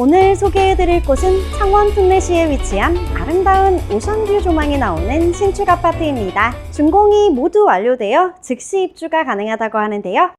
오늘 소개해드릴 곳은 창원 특례시에 위치한 아름다운 오션뷰 조망이 나오는 신축 아파트입니다. 준공이 모두 완료되어 즉시 입주가 가능하다고 하는데요.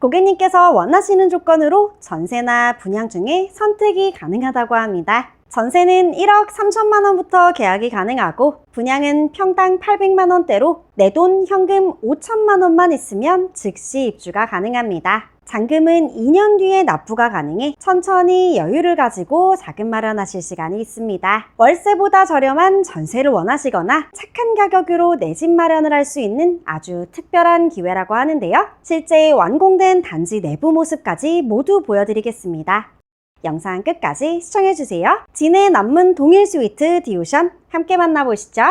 고객님께서 원하시는 조건으로 전세나 분양 중에 선택이 가능하다고 합니다. 전세는 1억 3천만 원부터 계약이 가능하고 분양은 평당 800만 원대로 내 돈 현금 5천만 원만 있으면 즉시 입주가 가능합니다. 잔금은 2년 뒤에 납부가 가능해 천천히 여유를 가지고 자금 마련하실 시간이 있습니다. 월세보다 저렴한 전세를 원하시거나 착한 가격으로 내 집 마련을 할 수 있는 아주 특별한 기회라고 하는데요. 실제 완공된 단지 내부 모습까지 모두 보여드리겠습니다. 영상 끝까지 시청해주세요. 진해 남문 동일 스위트 디오션 함께 만나보시죠.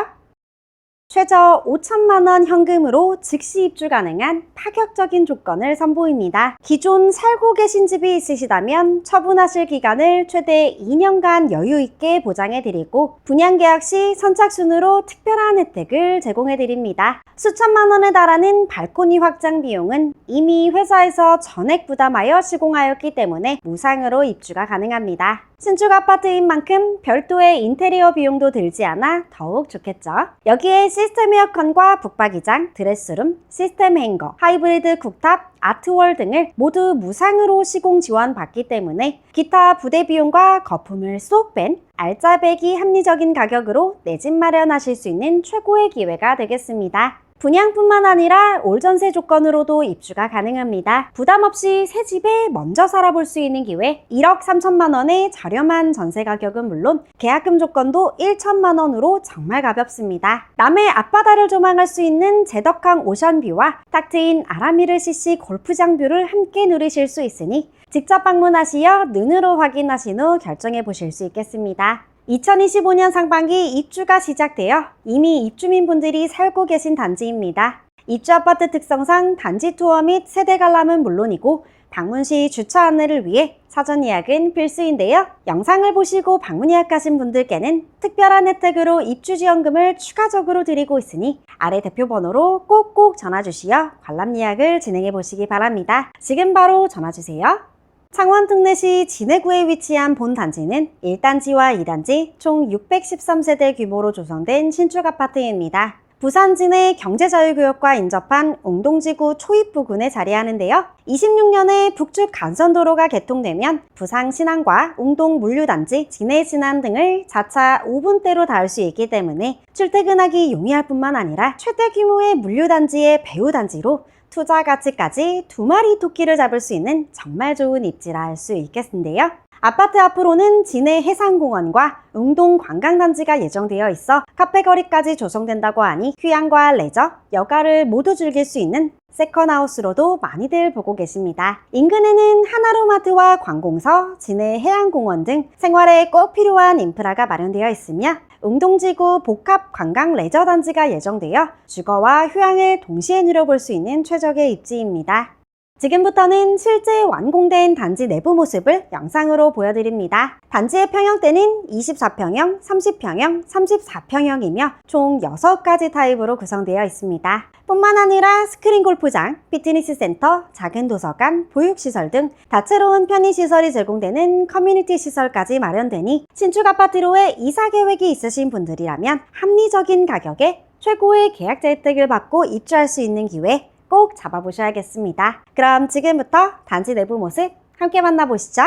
최저 5천만 원 현금으로 즉시 입주 가능한 파격적인 조건을 선보입니다. 기존 살고 계신 집이 있으시다면 처분하실 기간을 최대 2년간 여유 있게 보장해 드리고 분양 계약 시 선착순으로 특별한 혜택을 제공해 드립니다. 수천만 원에 달하는 발코니 확장 비용은 이미 회사에서 전액 부담하여 시공하였기 때문에 무상으로 입주가 가능합니다. 신축 아파트인 만큼 별도의 인테리어 비용도 들지 않아 더욱 좋겠죠. 여기에 시스템 에어컨과 북박이장, 드레스룸, 시스템 행거, 하이브리드 쿡탑, 아트월 등을 모두 무상으로 시공 지원 받기 때문에 기타 부대 비용과 거품을 쏙 뺀 알짜배기 합리적인 가격으로 내 집 마련하실 수 있는 최고의 기회가 되겠습니다. 분양뿐만 아니라 올전세 조건으로도 입주가 가능합니다. 부담 없이 새 집에 먼저 살아볼 수 있는 기회 1억 3천만 원의 저렴한 전세 가격은 물론 계약금 조건도 1천만 원으로 정말 가볍습니다. 남해 앞바다를 조망할 수 있는 제덕항 오션뷰와 탁 트인 아라미르 CC 골프장 뷰를 함께 누리실 수 있으니 직접 방문하시어 눈으로 확인하신 후 결정해 보실 수 있겠습니다. 2025년 상반기 입주가 시작되어 이미 입주민분들이 살고 계신 단지입니다. 입주 아파트 특성상 단지 투어 및 세대 관람은 물론이고 방문 시 주차 안내를 위해 사전 예약은 필수인데요. 영상을 보시고 방문 예약하신 분들께는 특별한 혜택으로 입주 지원금을 추가적으로 드리고 있으니 아래 대표 번호로 꼭꼭 전화 주시어 관람 예약을 진행해 보시기 바랍니다. 지금 바로 전화 주세요. 창원 특례시 진해구에 위치한 본 단지는 1단지와 2단지 총 613세대 규모로 조성된 신축 아파트입니다. 부산 진해 경제자유구역과 인접한 웅동지구 초입 부근에 자리하는데요. 26년에 북측 간선도로가 개통되면 부산 신안과 웅동 물류단지, 진해 진안 등을 자차 5분대로 닿을 수 있기 때문에 출퇴근하기 용이할 뿐만 아니라 최대 규모의 물류단지의 배후단지로 투자 가치까지 두 마리 토끼를 잡을 수 있는 정말 좋은 입지라 할 수 있겠는데요. 아파트 앞으로는 진해 해상공원과 웅동 관광단지가 예정되어 있어 카페거리까지 조성된다고 하니 휴양과 레저, 여가를 모두 즐길 수 있는 세컨하우스로도 많이들 보고 계십니다. 인근에는 하나로마트와 관공서, 진해 해양공원 등 생활에 꼭 필요한 인프라가 마련되어 있으며 웅동지구 복합 관광 레저 단지가 예정되어 주거와 휴양을 동시에 누려볼 수 있는 최적의 입지입니다. 지금부터는 실제 완공된 단지 내부 모습을 영상으로 보여드립니다. 단지의 평형대는 24평형, 30평형, 34평형이며 총 6가지 타입으로 구성되어 있습니다. 뿐만 아니라 스크린 골프장, 피트니스 센터, 작은 도서관, 보육시설 등 다채로운 편의시설이 제공되는 커뮤니티 시설까지 마련되니 신축 아파트로의 이사 계획이 있으신 분들이라면 합리적인 가격에 최고의 계약자 혜택을 받고 입주할 수 있는 기회 꼭 잡아보셔야겠습니다. 그럼 지금부터 단지 내부 모습 함께 만나보시죠.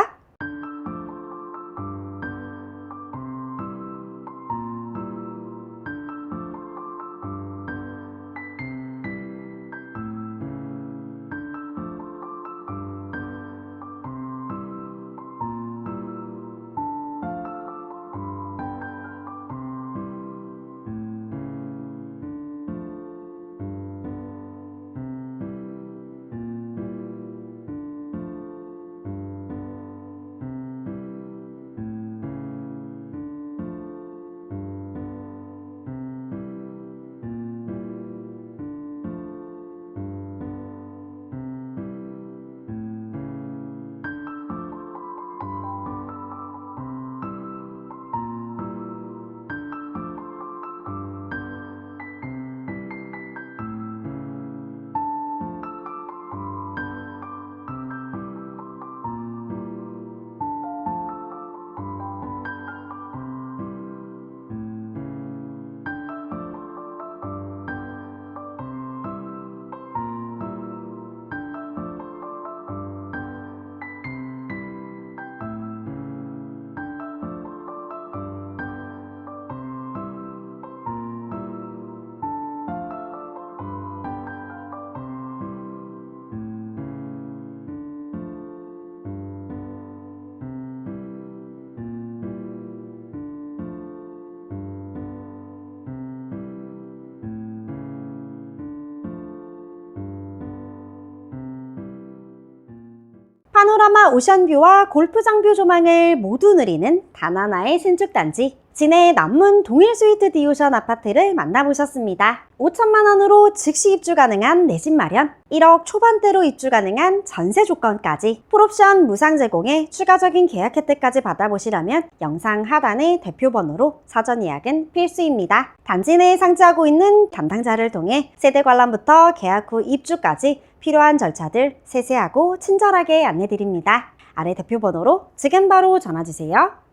파노라마 오션뷰와 골프장 뷰 조망을 모두 누리는 단 하나의 신축단지. 진해 남문 동일 스위트 디오션 아파트를 만나보셨습니다. 5천만 원으로 즉시 입주 가능한 내 집 마련, 1억 초반대로 입주 가능한 전세 조건까지, 풀옵션 무상 제공에 추가적인 계약 혜택까지 받아보시려면 영상 하단의 대표 번호로 사전 예약은 필수입니다. 단지 내에 상주하고 있는 담당자를 통해 세대 관람부터 계약 후 입주까지 필요한 절차들 세세하고 친절하게 안내드립니다. 아래 대표 번호로 지금 바로 전화주세요.